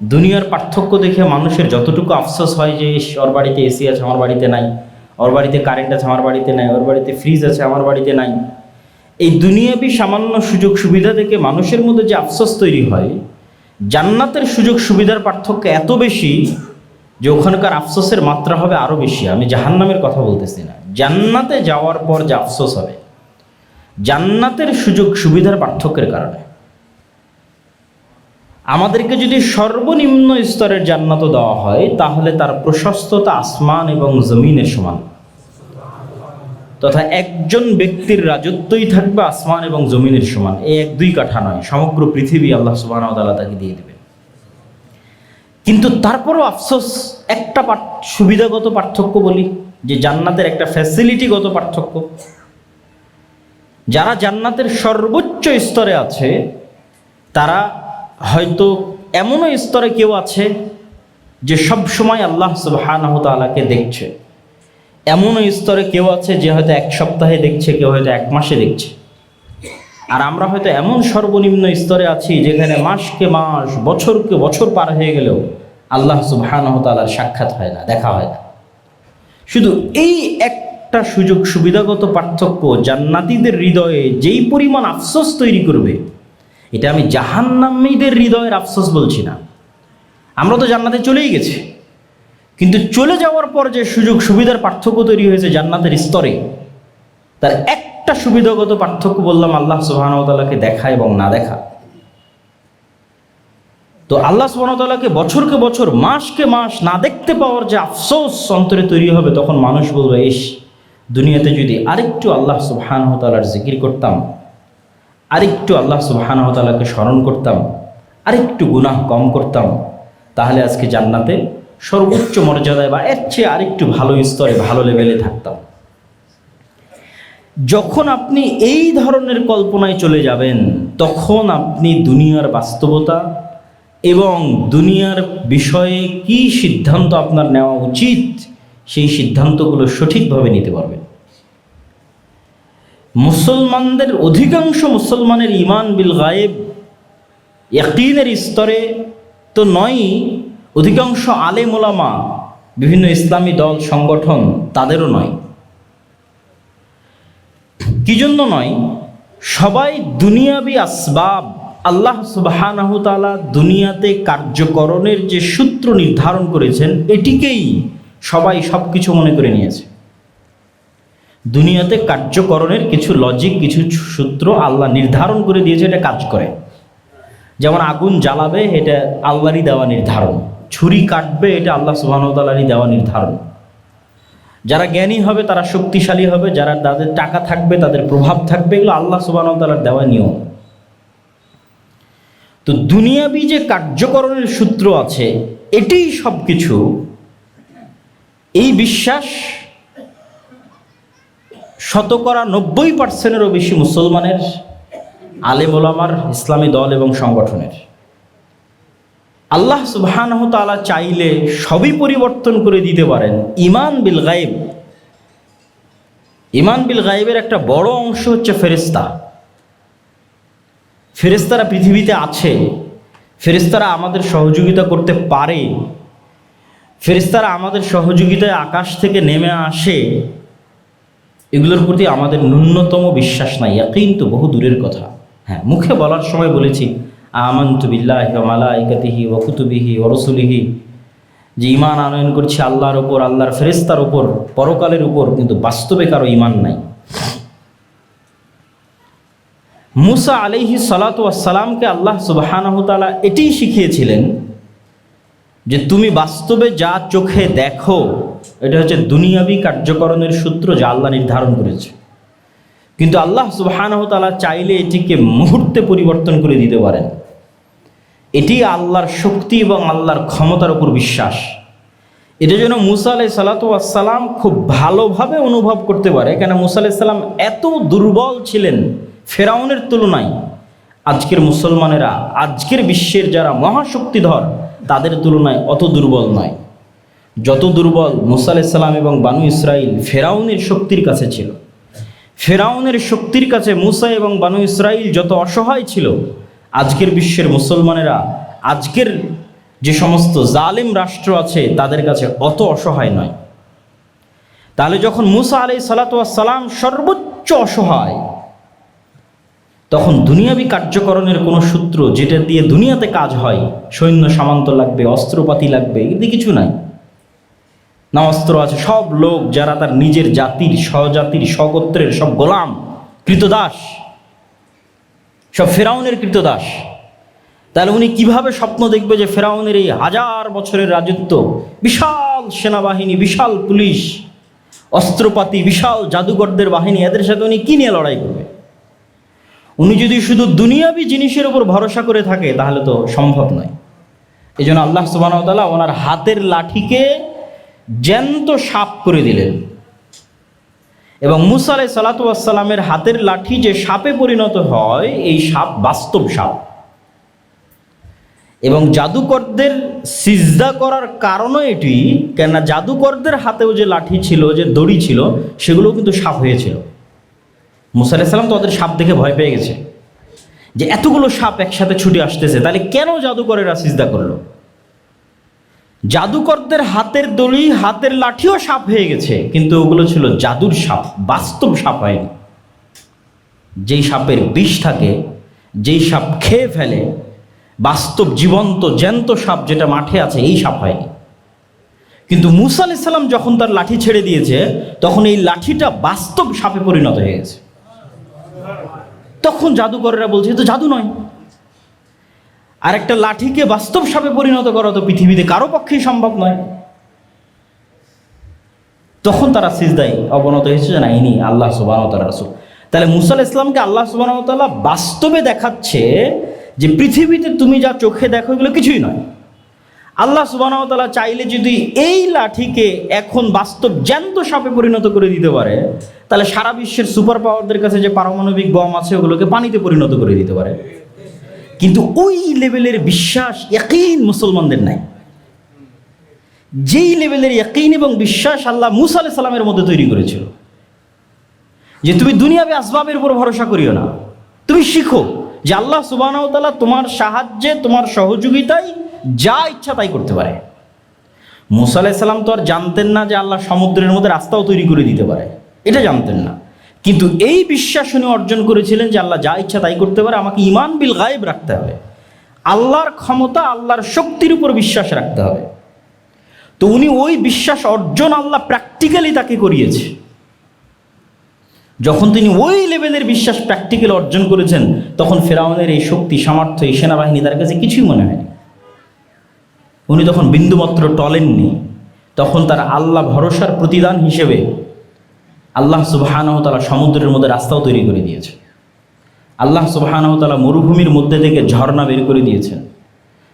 দুনিয়ার পার্থক্য দেখে মানুষের যতটুকু আফসোস হয় যে ওর বাড়িতে এসি আছে, আমার বাড়িতে নাই। ওর বাড়িতে কারেন্ট আছে, আমার বাড়িতে নাই। ওর বাড়িতে ফ্রিজ আছে, আমার বাড়িতে নাই। এই দুনিয়াবি সামান্য সুযোগ সুবিধা থেকে মানুষের মধ্যে যে আফসোস তৈরি হয়, জান্নাতের সুযোগ সুবিধার পার্থক্য এত বেশি যে ওখানকার আফসোসের মাত্রা হবে আরও বেশি। আমি জাহান্নামের কথা বলতেছি না। জান্নাতে যাওয়ার পর যে আফসোস হবে, জান্নাতের সুযোগ সুবিধার পার্থক্যের কারণে। আমাদেরকে যদি সর্বনিম্ন স্তরের জান্নাত দেওয়া হয়, তাহলে তার প্রশস্ততা আসমান এবং জমিনের সমান। তথা একজন ব্যক্তির রাজত্বই থাকবে আসমান এবং জমিনের সমান। এই এক দুই কাঠা নয়, সমগ্র পৃথিবী আল্লাহ সুবাহ তাকে দিয়ে দেবে কিন্তু তারপরও আফসোস, একটা সুবিধাগত পার্থক্য বলি, যে জান্নাতের একটা ফ্যাসিলিটিগত পার্থক্য। যারা জান্নাতের সর্বোচ্চ স্তরে আছে, তারা হয়তো এমনও স্তরে কেউ আছে যে সব সময় আল্লাহ সুবহানাহু তাআলাকে দেখছে। এমনও স্তরে কেউ আছে যে হয়তো এক সপ্তাহে দেখছে, কেউ হয়তো এক মাসে দেখছে। আর আমরা হয়তো এমন সর্বনিম্ন স্তরে আছি যেখানে মাসকে মাস, বছরকে বছর পার হয়ে গেলেও আল্লাহ সুবহানাহু তাআলার সাক্ষাৎ হয় না, দেখা হয় না। শুধু এই একটা সুযোগ সুবিধাগত পার্থক্য, জান্নাতীদের হৃদয়ে যেই পরিমাণ আফসোস তৈরি করবে এটা আমি জাহান্নামীদের হৃদয়ের আফসোস বলছি না। আমরা তো জান্নাতে চলেই গেছি। কিন্তু চলে যাওয়ার পর যে সুযোগ সুবিধার পার্থক্য তৈরি হয়েছে জান্নাতের স্তরে, তার একটা সুবিধাগত পার্থক্য বললাম আল্লাহ সুবাহতালাকে দেখা এবং না দেখা। তো আল্লাহ সুবাহতালাকে বছরকে বছর, মাসকে মাস না দেখতে পাওয়ার যে আফসোস অন্তরে তৈরি হবে, তখন মানুষ বলবে, ইস, দুনিয়াতে যদি আরেকটু আল্লাহ সুবাহানহতালার জিকির করতাম আরেকটু আল্লাহ সুবাহানহতালাকে স্মরণ করতাম, আরেকটু গুনাহ কম করতাম, তাহলে আজকে জান্নাতে সর্বোচ্চ মর্যাদায় বা এর চেয়ে আরেকটু ভালো স্তরে, ভালো লেভেলে থাকতাম। যখন আপনি এই ধরনের কল্পনায় চলে যাবেন, তখন আপনি দুনিয়ার বাস্তবতা এবং দুনিয়ার বিষয়ে কি সিদ্ধান্ত আপনার নেওয়া উচিত, সেই সিদ্ধান্তগুলো সঠিকভাবে নিতে পারবেন। মুসলমানদের অধিকাংশ মুসলমানের ইমান বিল গায়েব। ইয়াকিনের স্তরে তো নয়ই, অধিকাংশ আলেম ওলামা বিভিন্ন ইসলামী দল, সংগঠন তাদেরও নয়। কি জন্য নয়? সবাই দুনিয়াবি আসবাব আল্লাহ সুবহানাহু দুনিয়াতে কার্যকরণের যে সূত্র নির্ধারণ করেছেন, এটিকেই সবাই সব কিছু মনে করে নিয়েছে। দুনিয়াতে কার্যকরণের কিছু লজিক কিছু সূত্র আল্লাহ নির্ধারণ করে দিয়েছে, এটা কাজ করে। যেমন আগুন জ্বালাবে, এটা আল্লাহরই দেওয়া নির্ধারণ। ছুরি কাটবে, এটা আল্লাহ সুবাহতালারই দেওয়া নির্ধারণ। যারা জ্ঞানী হবে, তারা শক্তিশালী হবে, যারা তাদের টাকা থাকবে, তাদের প্রভাব থাকবে, এগুলো আল্লাহ সুবাহতালার দেওয়া নিয়ম। তো দুনিয়াবি যে কার্যকরণের সূত্র আছে, এটাই সব কিছু এই বিশ্বাস শতকরা নব্বই পার্সেন্টেরও বেশি মুসলমানের আলেম ওলামার ইসলামী দল এবং সংগঠনের। আল্লাহ সুবহানাহু তাআলা চাইলে সবই পরিবর্তন করে দিতে পারেন। ইমান বিল গায়েব। ইমান বিল গায়েবের একটা বড় অংশ হচ্ছে ফেরেস্তা ফেরেস্তারা পৃথিবীতে আছে। ফেরেস্তারা আমাদের সহযোগিতা করতে পারে। ফেরেস্তারা আমাদের সহযোগিতায় আকাশ থেকে নেমে আসে। এগুলোর প্রতি আমাদের ন্যূনতম বিশ্বাস নাই, ইয়াকিন তো বহু দূরের কথা। হ্যাঁ মুখে বলার সময় বলেছি, আমন্তু বিল্লাহি মালাইকাতিহি ওয়া কুতুবিহি ওয়া রসুলিহি। যে ইমান আনয়ন করছি আল্লাহর ওপর আল্লাহর ফেরেস্তার উপর, পরকালের উপর, কিন্তু বাস্তবে কারও ইমান নাই। মুসা আলাইহি সালাতু সালামকে আল্লাহ সুবহানাহু তাআলা এটাই শিখিয়েছিলেন যে তুমি বাস্তবে যা চোখে দেখো, এটা হচ্ছে দুনিয়াবি কার্যকরণের সূত্র যা আল্লাহ নির্ধারণ করেছে। কিন্তু আল্লাহ সুবহানাহু তাআলা চাইলে এটিকে মুহূর্তে পরিবর্তন করে দিতে পারেন। এটি আল্লাহর শক্তি এবং আল্লাহর ক্ষমতার উপর বিশ্বাস। এটা যেন মুসা আলাই সালাতাম খুব ভালোভাবে অনুভব করতে পারে, কেন মুসা আলাই সাল্লাম এত দুর্বল ছিলেন ফেরাউনের তুলনায়। আজকের মুসলমানেরা, আজকের বিশ্বের যারা মহাশক্তিধর তাদের তুলনায় অত দুর্বল নয়। যত দুর্বল মুসা আলাইসাল্লাম এবং বানু ইসরাইল ফেরাউনের শক্তির কাছে ছিল। ফেরাউনের শক্তির কাছে মুসা এবং বানু ইসরাইল যত অসহায় ছিল, আজকের বিশ্বের মুসলমানেরা, আজকের যে সমস্ত জালিম রাষ্ট্র আছে, তাদের কাছে অত অসহায় নয়। তাহলে যখন মুসা আলাই সালাতাম সর্বোচ্চ অসহায় তখন দুনিয়াবি কার্যকরণের কোনো সূত্র যেটা দিয়ে দুনিয়াতে কাজ হয়, সৈন্য সামান্ত লাগবে, অস্ত্রপাতি লাগবে এতে কিছু নাই। না অস্ত্র আছে, সব লোক যারা তার নিজের জাতির, স্বজাতির, স্বগোত্রের সব গোলাম, কৃতদাস, সব ফেরাউনের কৃতদাস। তাহলে উনি কীভাবে স্বপ্ন দেখবে যে ফেরাউনের এই হাজার বছরের রাজত্ব? বিশাল সেনাবাহিনী, বিশাল পুলিশ, অস্ত্রপাতি, বিশাল জাদুকরদের বাহিনী, এদের সাথে উনি কি নিয়ে লড়াই করবে? উনি যদি শুধু দুনিয়াবি জিনিসের উপর ভরসা করে থাকে, তাহলে তো সম্ভব নয়। এই জন্য আল্লাহ সুবাহতাল্লাহ ওনার হাতের লাঠিকে জ্যান্ত সাপ করে দিলেন। এবং মুসা আলাই সালাতামের হাতের লাঠি যে সাপে পরিণত হয়, এই সাপ বাস্তব সাপ। এবং জাদুকরদের সিজদা করার কারণও এটি, কেননা জাদুকরদের হাতেও যে লাঠি ছিল, যে দড়ি ছিল, সেগুলোও কিন্তু সাপ হয়েছিল। মুসা আলাইসাল্লাম তো সাপ দেখে ভয় পেয়ে গেছে যে এতগুলো সাপ একসাথে ছুটে আসতেছে, তাহলে কেন জাদুকরেরা সিজদা করল? জাদুকরদের হাতের দড়ি, হাতের লাঠিও সাপ হয়ে গেছে, কিন্তু ওগুলো ছিল জাদুর সাপ, বাস্তব সাপ হয়নি। যেই সাপের বিষ থাকে, যেই সাপ খেয়ে ফেলে, বাস্তব জীবন্ত, জ্যান্ত সাপ যেটা মাঠে আছে, এই সাপ হয়নি। কিন্তু মুসা আলাইসাল্লাম যখন তার লাঠি ছেড়ে দিয়েছে, তখন এই লাঠিটা বাস্তব সাপে পরিণত হয়ে গেছে। তখন জাদুকরেরা বলছে তো জাদু নয়। আর একটা লাঠিকে বাস্তব সাপে পরিণত করা তো পৃথিবীতে কারও পক্ষেই সম্ভব নয়। তখন তারা সিজদাই অবনত হয়েছে যে, না ইনি আল্লাহ সুবাহ রাসুল। তাহলে মুসাল ইসলামকে আল্লাহ সুবাহ তাল্লাহ বাস্তবে দেখাচ্ছে যে, পৃথিবীতে তুমি যা চোখে দেখো, এগুলো কিছুই নয়। আল্লাহ সুবাহতাল্লাহ চাইলে যদি এই লাঠিকে এখন বাস্তব জ্যান্ত সাপে পরিণত করে দিতে পারে তাহলে সারা বিশ্বের সুপার পাওয়ারদের কাছে যে পারমাণবিক বম আছে, ওগুলোকে পানিতে পরিণত করে দিতে পারে। কিন্তু ওই লেভেলের বিশ্বাস একইন মুসলমানদের নাই। যেই লেভেলের একইন এবং বিশ্বাস আল্লাহ মুসা আলাহ সাল্লামের মধ্যে তৈরি করেছিল। যে তুমি দুনিয়াবে আসবাবের উপর ভরসা করিও না। তুমি শিখো যে আল্লাহ সুবাহতাল্লাহ তোমার সাহায্যে, তোমার সহযোগিতায় যা ইচ্ছা তাই করতে পারে। মুসা আলাইসাল্লাম তো আর জানতেন না যে আল্লাহ সমুদ্রের মধ্যে রাস্তাও তৈরি করে দিতে পারে। এটা জানতেন না। কিন্তু এই বিশ্বাস উনি অর্জন করেছিলেন যে আল্লাহ যা ইচ্ছা তাই করতে পারে, আমাকে ইমান বিল গায়েব রাখতে হবে। আল্লাহর ক্ষমতা, আল্লাহর শক্তির উপর বিশ্বাস রাখতে হবে। তো উনি ওই বিশ্বাস অর্জন আল্লাহ প্র্যাকটিক্যালি তাকে করিয়েছে। যখন তিনি ওই লেভেলের বিশ্বাস প্র্যাকটিক্যাল অর্জন করেছেন, তখন ফেরাউনের এই শক্তি, সামর্থ্য, এই সেনাবাহিনী তার কাছে কিছুই মনে হয়নি। উনি তখন বিন্দুমাত্র টলেননি। তখন তার আল্লাহ ভরসার প্রতিদান হিসেবে আল্লাহ সুবাহানহতালা সমুদ্রের মধ্যে রাস্তাও তৈরি করে দিয়েছে। আল্লাহ সুবাহানহতালা মরুভূমির মধ্যে থেকে ঝর্ণা বের করে দিয়েছেন।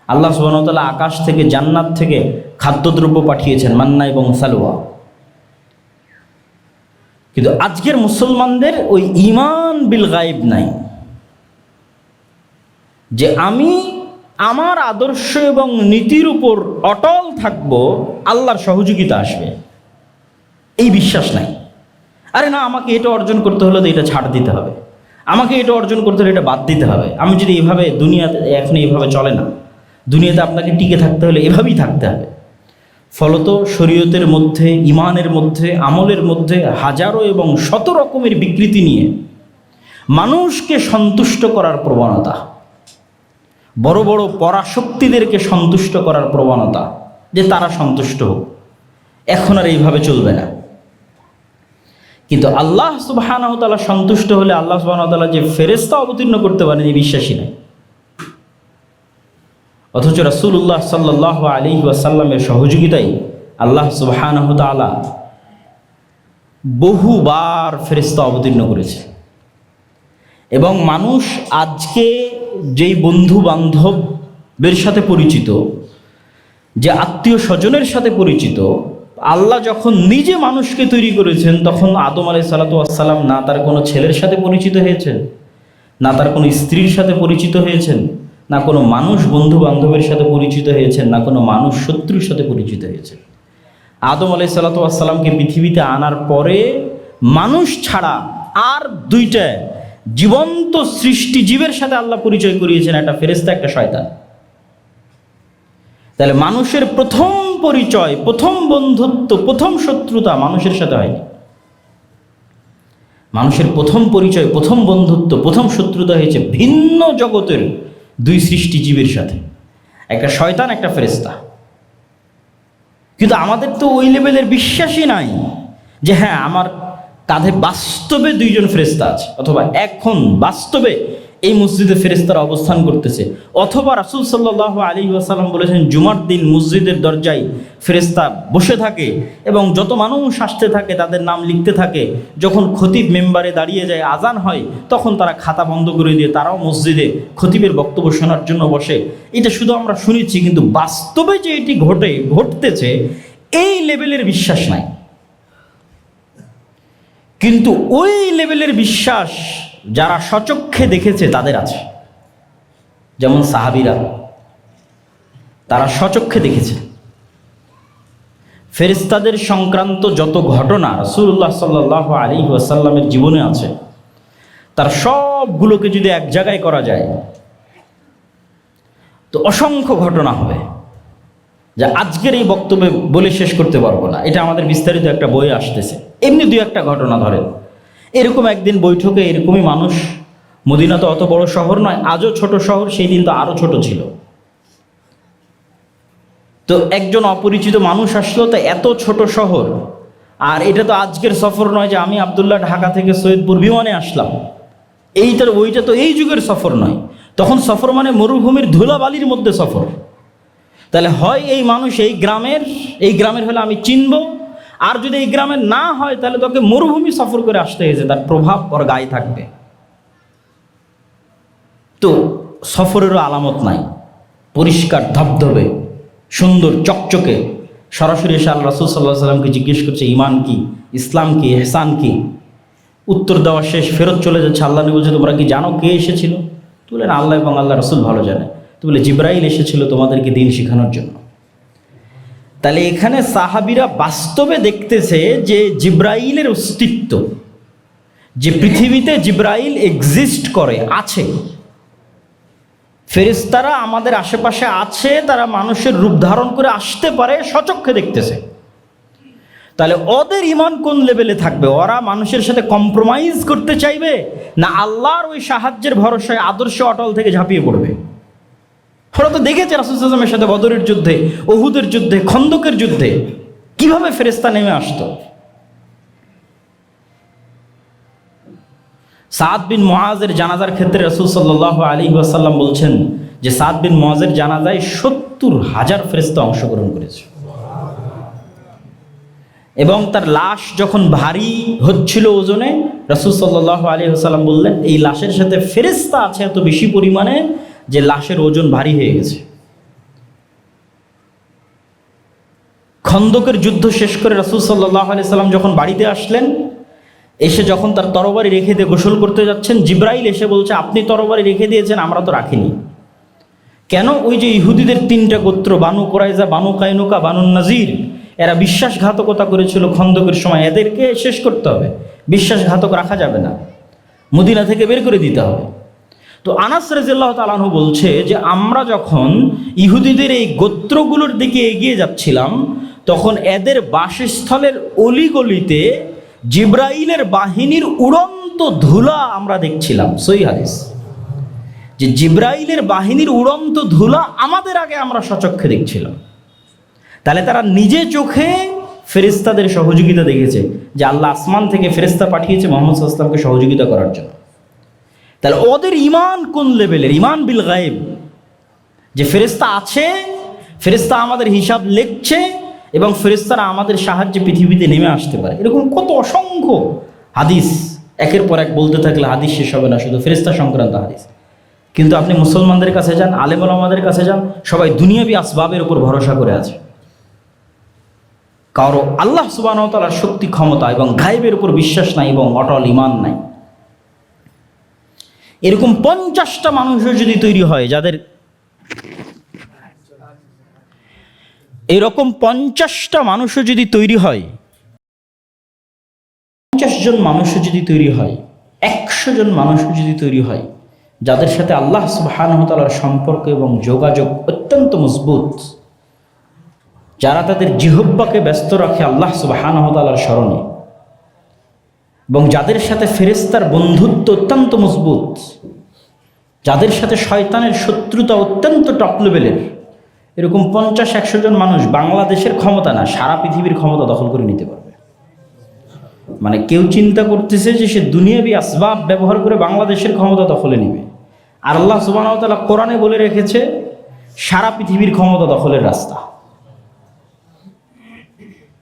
আল্লাহ সুবাহতালা আকাশ থেকে জান্নাত থেকে খাদ্যদ্রব্য পাঠিয়েছেন, মান্না এবং সালোয়া। কিন্তু আজকের মুসলমানদের ওই ইমান বিল গায়েব নাই। যে আমি আমার আদর্শ এবং নীতির উপর অটল থাকব, আল্লাহর সহযোগিতা আসবে। এই বিশ্বাস নাই। আরে না, আমাকে এটা অর্জন করতে হলে তো এটা ছাড় দিতে হবে। আমাকে এটা অর্জন করতে হলে এটা বাদ দিতে হবে। আমি যদি এভাবে দুনিয়াতে, এখন এইভাবে চলে না, দুনিয়াতে আপনাকে টিকে থাকতে হলে এভাবেই থাকতে হবে। ফলত শরীয়তের মধ্যে ইমানের মধ্যে, আমলের মধ্যে হাজারো এবং শত রকমের বিকৃতি নিয়ে মানুষকে সন্তুষ্ট করার প্রবণতা, বড় বড় পরাশক্তিদেরকে সন্তুষ্ট করার প্রবণতা, যে তারা সন্তুষ্ট হোক। এখন আর এইভাবে চলবে না। কিন্তু আল্লাহ সুবাহানহতালা সন্তুষ্ট হলে আল্লাহ সুবাহতালা যে ফেরেস্তা অবতীর্ণ করতে পারেন এই বিশ্বাসী নাই অথচ রাসুল্লাহ সাল্লাহ আলী ওয়াসাল্লামের সহযোগিতায় আল্লাহ সুবাহানহতালা বহুবার ফেরিস্তা অবতীর্ণ করেছে। এবং মানুষ আজকে যেই বন্ধু বান্ধবের সাথে পরিচিত, যে আত্মীয় স্বজনের সাথে পরিচিত আল্লাহ যখন নিজে মানুষকে তৈরি করেছেন, তখন আদম আলাই সালাতাম না তার কোনো ছেলের সাথে পরিচিত হয়েছেন, না তার কোনো স্ত্রীর সাথে পরিচিত হয়েছেন, না কোনো মানুষ বন্ধু বান্ধবের সাথে পরিচিত হয়েছেন, না কোনো মানুষ শত্রুর সাথে পরিচিত হয়েছেন। আদম আলাই সাল্লাতামকে পৃথিবীতে আনার পরে মানুষ ছাড়া আর দুইটা জীবন্ত সৃষ্টি জীবের সাথে আল্লাহ পরিচয় করিয়েছেন, একটা ফেরেস্তা একটা শয়তান। তাহলে মানুষের প্রথম পরিচয়, প্রথম বন্ধুত্ব, প্রথম শত্রুতা মানুষের সাথে হয়নি মানুষের প্রথম পরিচয়, প্রথম বন্ধুত্ব, প্রথম শত্রুতা হয়েছে ভিন্ন জগতের দুই সৃষ্টিজীবীর সাথে। একটা শয়তান, একটা ফেরেস্তা কিন্তু আমাদের তো ওই লেভেলের বিশ্বাসই নাই যে হ্যাঁ আমার কাঁধে বাস্তবে দুইজন ফেরেস্তা আছে, অথবা এখন বাস্তবে এই মসজিদে ফেরেস্তারা অবস্থান করতেছে। অথবা রাসুল সাল্লাহ আলী ওয়াসাল্লাম বলেছেন, জুমার দিন মসজিদের দরজায় ফেরেস্তা বসে থাকে এবং যত মানুষ আসতে থাকে, তাদের নাম লিখতে থাকে। যখন খতিব মেম্বারে দাঁড়িয়ে যায়, আজান হয়, তখন তারা খাতা বন্ধ করে দিয়ে তারাও মসজিদে খতিবের বক্তব্য শোনার জন্য বসে। এটা শুধু আমরা শুনেছি, কিন্তু বাস্তবে যে এটি ঘটে, ঘটতেছে, এই লেভেলের বিশ্বাস নাই। কিন্তু ওই লেভেলের বিশ্বাস যারা সচক্ষে দেখেছে, তাদের আছে। যেমন সাহাবিরা, তারা সচক্ষে দেখেছে। ফেরিস্তাদের সংক্রান্ত যত ঘটনা রসুল্লাহ সাল্লাহ আলী ওয়াসাল্লামের জীবনে আছে, তার সবগুলোকে যদি এক জায়গায় করা যায়, তো অসংখ্য ঘটনা হবে যা আজকের এই বক্তব্যে বলে শেষ করতে পারব না। এটা আমাদের বিস্তারিত একটা বই আসতেছে। এমনি দুই একটা ঘটনা ধরেন। এরকম একদিন বৈঠকে এরকমই মানুষ, মদিনা তো অত বড় শহর নয়, আজও ছোট শহর, সেই দিন তো আরও ছোট ছিল। তো একজন অপরিচিত মানুষ আসলো, তো এত ছোট শহর, আর এটা তো আজকের সফর নয় যে আমি আবদুল্লাহ ঢাকা থেকে সৈয়দপুর বিমানে আসলাম। এইটার ওইটা তো এই যুগের সফর নয়, তখন সফর মানে মরুভূমির ধুলাবালির মধ্যে সফর। তাহলে হয় এই মানুষ এই গ্রামের এই গ্রামের হলে আমি চিনব আর যদি এই গ্রামে না হয়, তাহলে তোকে মরুভূমি সফর করে আসতে হয়েছে, তার প্রভাব ওর গায়ে থাকবে। তো সফরেরও আলামত নাই। পরিষ্কার ধবধবে, সুন্দর চকচকে। সরাসরি এসে আল্লাহ রসুল সাল্লাহ সাল্লামকে জিজ্ঞেস করছে, ইমান কি, ইসলাম কি এহসান কি? উত্তর দেওয়া শেষ, ফেরত চলে যাচ্ছে। আল্লাহ বলছে, তোমরা কি জানো কে এসেছিল? তুলেন আল্লাহ এবং আল্লাহ রসুল ভালো জানে। তো বলে, জিব্রাইল এসেছিল তোমাদেরকে দিন শেখানোর জন্য। তাহলে এখানে সাহাবিরা বাস্তবে দেখতেছে যে জিব্রাইলের অস্তিত্ব, যে পৃথিবীতে জিব্রাইল এক্সিস্ট করে, আছে। ফেরেস্তারা আমাদের আশেপাশে আছে, তারা মানুষের রূপ ধারণ করে আসতে পারে, সচক্ষে দেখতেছে। তাহলে ওদের ইমান কোন লেভেলে থাকবে? ওরা মানুষের সাথে কম্প্রোমাইজ করতে চাইবে, না আল্লাহর ওই সাহায্যের ভরসায় আদর্শ অটল থেকে ঝাঁপিয়ে পড়বে? ওরা তো দেখেছে রাসুলের সাথে বদরের যুদ্ধে ওহুদের যুদ্ধে, খন্দকের যুদ্ধে। কীভাবে ফেরেস্তা নেমে আসতো? সাদ বিন মোয়াজের জানাজার ক্ষেত্রে রসুল সাল্লাহ আলী ওয়াসাল্লাম বলছেন যে সাদ বিন মোয়াজের জানাজায় সত্তর হাজার ফেরেস্তা অংশগ্রহণ করেছে। এবং তার লাশ যখন ভারী হচ্ছিল ওজনে, রসুল সাল্লাহ আলী আসাল্লাম বললেন, এই লাশের সাথে ফেরেস্তা আছে এত বেশি পরিমাণে যে লাশের ওজন ভারী হয়ে গেছে। খন্দকের যুদ্ধ শেষ করে রসুল সাল্লাহ আলি সাল্লাম যখন বাড়িতে আসলেন, এসে যখন তার তরবারি রেখে দিয়ে গোসল করতে যাচ্ছেন, জিব্রাইল এসে বলছে, আপনি তরবারি রেখে দিয়েছেন, আমরা তো রাখিনি। কেন ওই যে ইহুদিদের তিনটা গোত্র, বানু কোরাইজা বানু কাইনুকা, বানু নাজির, এরা বিশ্বাসঘাতকতা করেছিল খন্দকের সময়, এদেরকে শেষ করতে হবে। বিশ্বাসঘাতক রাখা যাবে না। মদিনা থেকে বের করে দিতে হবে। তো আনাস রাজিল্লাহ তালাহু বলছে যে, আমরা যখন ইহুদিদের এই গোত্রগুলোর দিকে এগিয়ে যাচ্ছিলাম, তখন এদের বাসস্থলের অলিগলিতে জিব্রাইলের বাহিনীর উড়ন্ত ধুলা আমরা দেখছিলাম। সই হাদিস। যে জিব্রাইলের বাহিনীর উড়ন্ত ধুলা আমাদের আগে আমরা সচক্ষে দেখছিলাম। তাহলে তারা নিজে চোখে ফেরিস্তাদের সহযোগিতা দেখেছে যে, আল্লাহ আসমান থেকে ফেরিস্তা পাঠিয়েছে মোহাম্মদ সাল্লামকে সহযোগিতা করার জন্য। তাহলে ওদের ইমান কোন লেভেলের? ইমান বিল গায়েব। যে ফেরিস্তা আছে ফেরিস্তা আমাদের হিসাব লিখছে এবং ফেরিস্তারা আমাদের সাহায্যে পৃথিবীতে নেমে আসতে পারে। এরকম কত অসংখ্য হাদিস। একের পর এক বলতে থাকলে হাদিস শেষ হবে না, শুধু ফেরিস্তা সংক্রান্ত হাদিস। কিন্তু আপনি মুসলমানদের কাছে যান আলেমুল আমাদের কাছে যান, সবাই দুনিয়াবি আসবাবের উপর ভরসা করে আছে। কারও আল্লাহ সুবাহতালার শক্তি ক্ষমতা এবং গায়েবের উপর বিশ্বাস নাই এবং অটল ইমান নাই। এরকম পঞ্চাশটা মানুষও যদি তৈরি হয়, যাদের এরকম পঞ্চাশটা মানুষও যদি তৈরি হয়, পঞ্চাশ জন মানুষও যদি তৈরি হয়, একশো জন মানুষও যদি তৈরি হয়, যাদের সাথে আল্লাহ সুবাহানহতালার সম্পর্ক এবং যোগাযোগ অত্যন্ত মজবুত, যারা তাদের জিহব্বাকে ব্যস্ত রাখে আল্লাহ সুবাহানহতালার স্মরণে এবং যাদের সাথে ফেরেস্তার বন্ধুত্ব অত্যন্ত মজবুত, যাদের সাথে শয়তানের শত্রুতা অত্যন্ত টপ লেভেলের এরকম পঞ্চাশ, একশো জন মানুষ বাংলাদেশের ক্ষমতা না, সারা পৃথিবীর ক্ষমতা দখল করে নিতে পারবে। মানে কেউ চিন্তা করতেছে যে সে দুনিয়াবি আসবাব ব্যবহার করে বাংলাদেশের ক্ষমতা দখলে নিবে। আর আল্লাহ সুবাহতাল্লাহ কোরআনে বলে রেখেছে, সারা পৃথিবীর ক্ষমতা দখলের রাস্তা।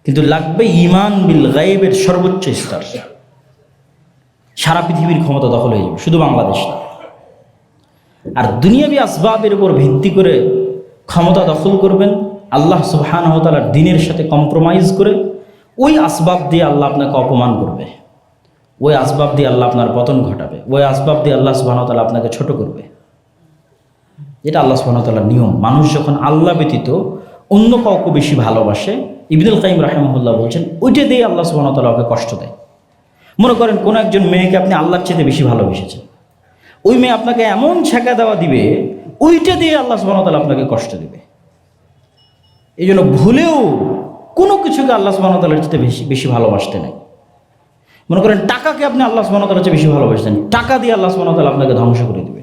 কিন্তু লাগবে ইমান বিল গাইবের সর্বোচ্চ স্তর। সারা পৃথিবীর ক্ষমতা দখল হয়ে যাবে, শুধু বাংলাদেশ না। আর দুনিয়াবি আসবাবের উপর ভিত্তি করে ক্ষমতা দখল করবেন, আল্লাহ সুবহানহতালার দিনের সাথে কম্প্রোমাইজ করে, ওই আসবাব দিয়ে আল্লাহ আপনাকে অপমান করবে। ওই আসবাব দিয়ে আল্লাহ আপনার পতন ঘটাবে। ওই আসবাব দিয়ে আল্লাহ সুবাহতাল্লাহ আপনাকে ছোট করবে। এটা আল্লাহ সুবাহতাল্লাহর নিয়ম। মানুষ যখন আল্লাহ ব্যতীত অন্য কাউকে বেশি ভালোবাসে, ইবনুল কাইম রাহেমহুল্লাহ বলছেন, ওইটা দিয়ে আল্লাহ সুবাহতাল্লাহ ওকে কষ্ট দেয়। মনে করেন কোনো একজন মেয়েকে আপনি আল্লাহর চেয়ে বেশি ভালোবেসেছেন। ওই মেয়ে আপনাকে এমন ছেঁকা দেওয়া দিবে, ওইটা দিয়ে আল্লাহ সুবাহতাল আপনাকে কষ্ট দেবে। এই জন্য ভুলেও কোনো কিছুকে আল্লাহ সুবাহতালের চেয়ে বেশি বেশি ভালোবাসতে নেই। মনে করেন টাকাকে আপনি আল্লাহ সুবাহতালের চেয়ে বেশি ভালোবাসতেন, টাকা দিয়ে আল্লাহ সুবাহতাল আপনাকে ধ্বংস করে দেবে।